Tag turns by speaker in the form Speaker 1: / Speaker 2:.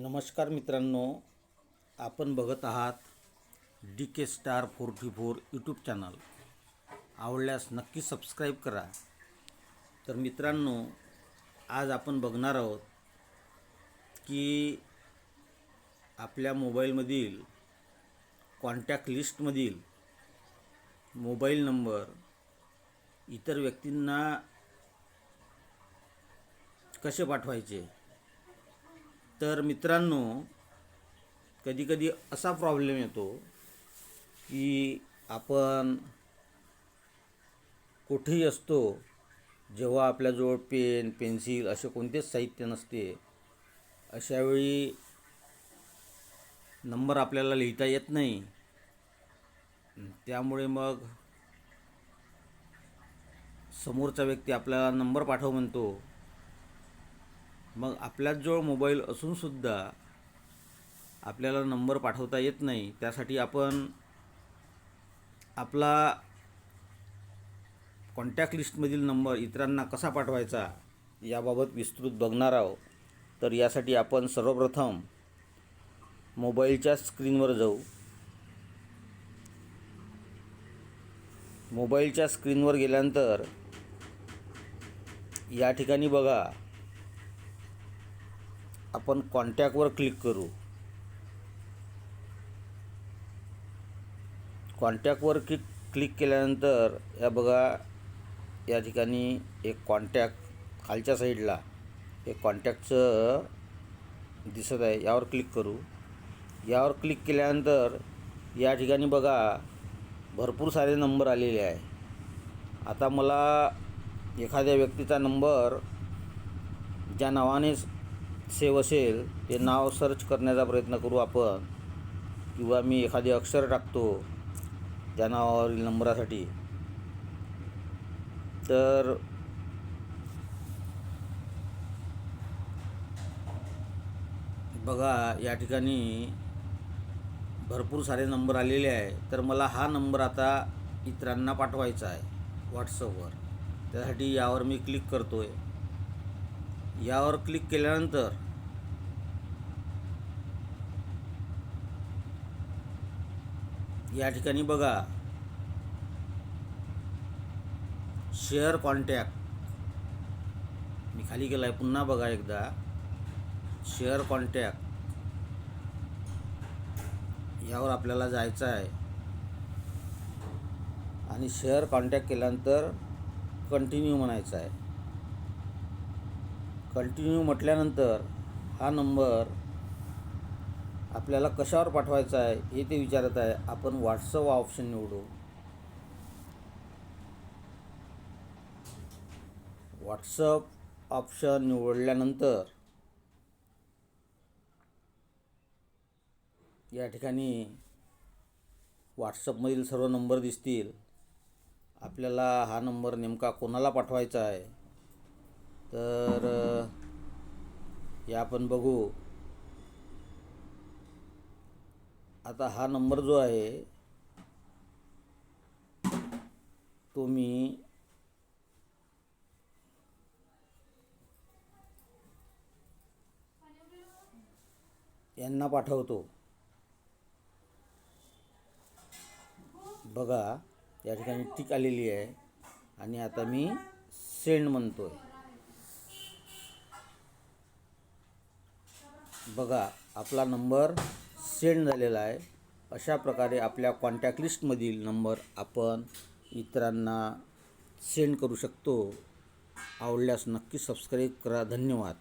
Speaker 1: नमस्कार मित्रांनो आपण बघत आहात D K star forty four YouTube channel आवडल्यास नक्की सबस्क्राईब करा. तर मित्रांनो आज आपण बघणार आहोत की आपल्या मोबाईलमधील कॉन्टॅक्ट लिस्टमधील मोबाईल नंबर इतर व्यक्तींना कसे पाठवायचे? तर मित्रांनो कधीकधी असा प्रॉब्लेम येतो की आपण कुठेही असतो जेव्हा आपल्याजवळ पेन पेन्सिल असे कोणतेच साहित्य नसते अशावेळी नंबर आपल्याला लिहिता येत नाही. त्यामुळे मग समोरचा व्यक्ती आपल्याला नंबर पाठव म्हणतो. मग आपल्याजवळ मोबाईल असूनसुद्धा आपल्याला नंबर पाठवता येत नाही. त्यासाठी आपण आपला कॉन्टॅक्ट लिस्टमधील नंबर इतरांना कसा पाठवायचा याबाबत विस्तृत बघणार आहोत. तर यासाठी आपण सर्वप्रथम मोबाईलच्या स्क्रीनवर जाऊ. मोबाईलच्या स्क्रीनवर गेल्यानंतर या ठिकाणी बघा. आपण कॉन्टॅक्टवर क्लिक करू. कॉन्टॅक्टवर क्लिक क्लिक केल्यानंतर या बघा या ठिकाणी एक कॉन्टॅक्ट खालच्या साईडला एक कॉन्टॅक्टचं दिसत आहे. यावर क्लिक करू. यावर क्लिक केल्यानंतर या ठिकाणी बघा भरपूर सारे नंबर आलेले आहे. आता मला एखाद्या व्यक्तीचा नंबर ज्या नावाने सेव असेल ते नाव सर्च करण्याचा प्रयत्न करू आपण. किंवा मी एखादे अक्षर टाकतो त्या नावावरील नंबरासाठी. तर बघा या ठिकाणी भरपूर सारे नंबर आलेले आहे. तर मला हा नंबर आता इतरांना पाठवायचा आहे व्हॉट्सअपवर त्यासाठी यावर मी क्लिक करतो आहे यावर क्लिक केल्यानंतर या ठिकाणी बघा. शेअर कॉन्टॅक्ट मी खाली गेला आहे पुन्हा बघा एकदा. शेअर कॉन्टॅक्ट यावर आपल्याला जायचं आहे आणि शेअर कॉन्टॅक्ट केल्यानंतर कंटिन्यू म्हणायचं आहे कंटिन्यू म्हटल्यानंतर हा नंबर आपल्याला कशावर पाठवायचा आहे हे ते विचारत आहे. आपण व्हॉट्सअप ऑप्शन निवडू. व्हॉट्सअप ऑप्शन निवडल्यानंतर या ठिकाणी व्हॉट्सअपमधील सर्व नंबर दिसतील. आपल्याला हा नंबर नेमका कोणाला पाठवायचा आहे? तर या आपण बघू. आता हा नंबर जो आहे तो मी यांना पाठवतो. बघा या ठिकाणी टिक आलेली आहे आणि आता मी सेंड म्हणतो आहे बघा आपला नंबर सेंड झालेला आहे. अशा प्रकारे आपल्या कॉन्टॅक्ट लिस्टमधील नंबर आपण इतरांना सेंड करू शकतो. आवडल्यास नक्की सबस्क्राईब करा. धन्यवाद.